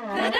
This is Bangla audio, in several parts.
da da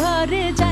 ঘরে যায়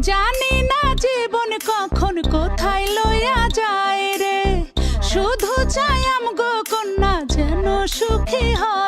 জানি না জীবন কখন কোথায় লইয়া যায় রে। শুধু চাই আমগো কন্যা যেন সুখী হয়।